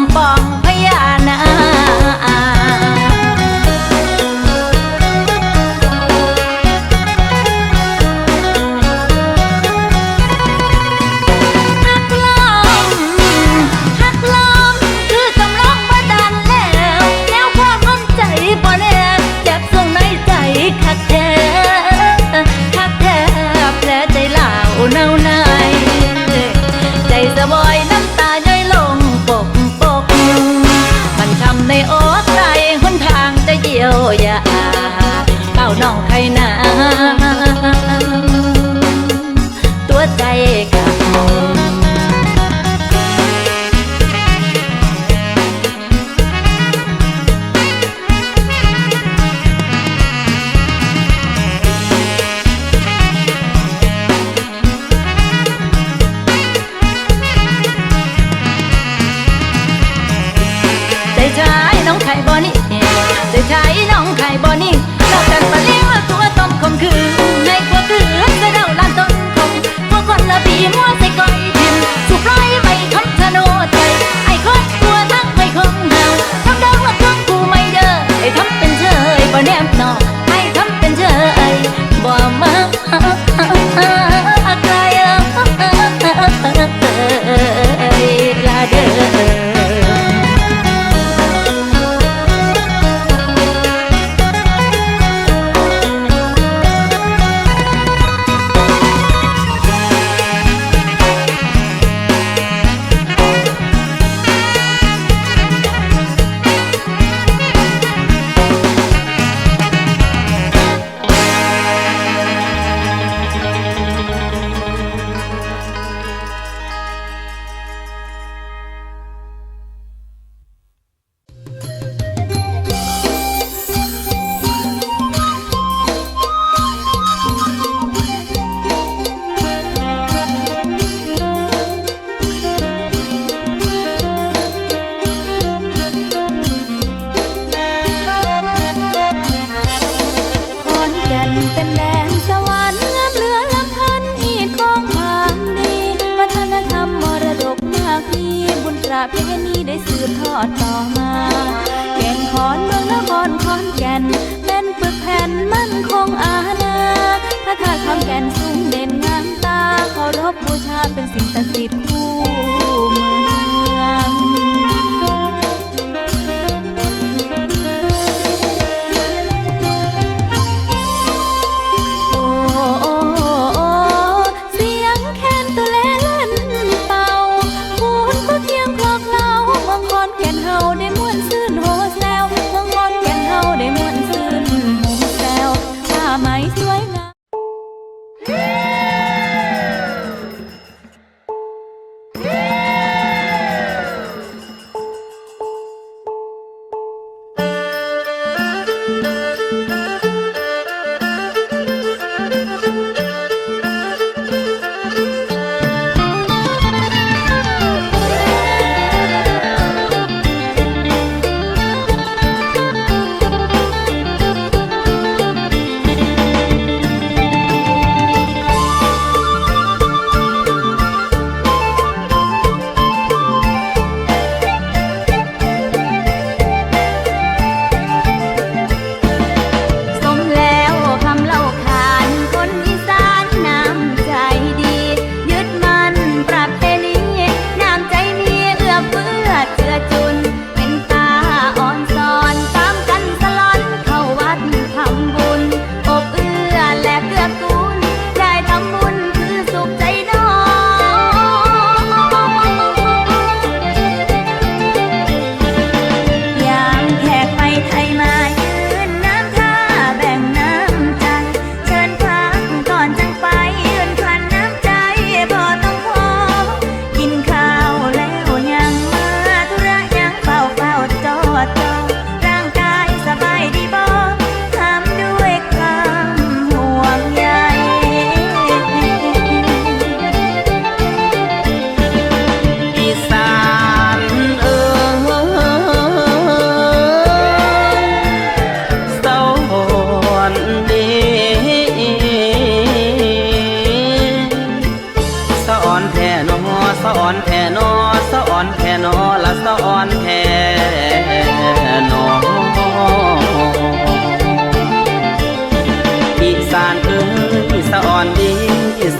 ม ตัวใจ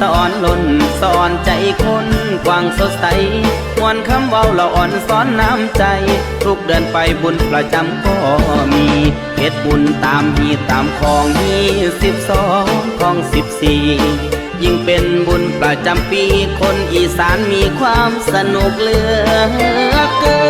สอนล้นสอนใจคนกว้างสดใสมวนคำเว้าละอ่อนซ้อนน้ำใจ ทุกเดือนไปบุญประจำก็มีเพชรบุญตามฮีตามของฮีสิบสองของสิบสี่ยิ่งเป็นบุญประจำปีคนอีสานมีความสนุกเหลือเกิน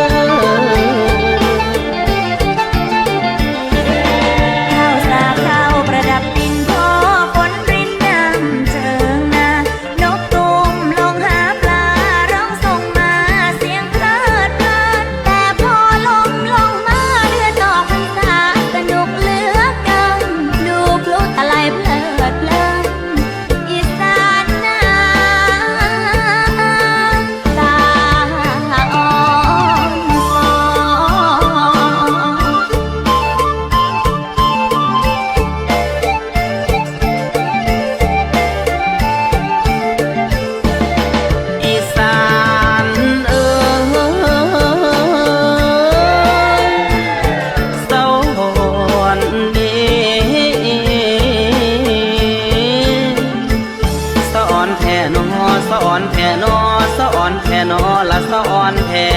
ะอ่อนแท่นอสะอ่อนแท่นอละสะอ่อนแท่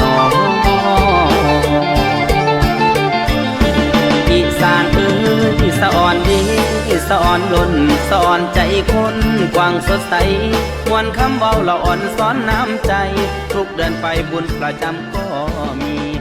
นออีสานเอ้ยสะอ่อนดีสะอ่อนล้นสะอ่อนใจคนกว้างสดใสมวนคำเว้าละอ่อนซ้อนน้ำใจ ทุกเดินไปบุญประจำก็มี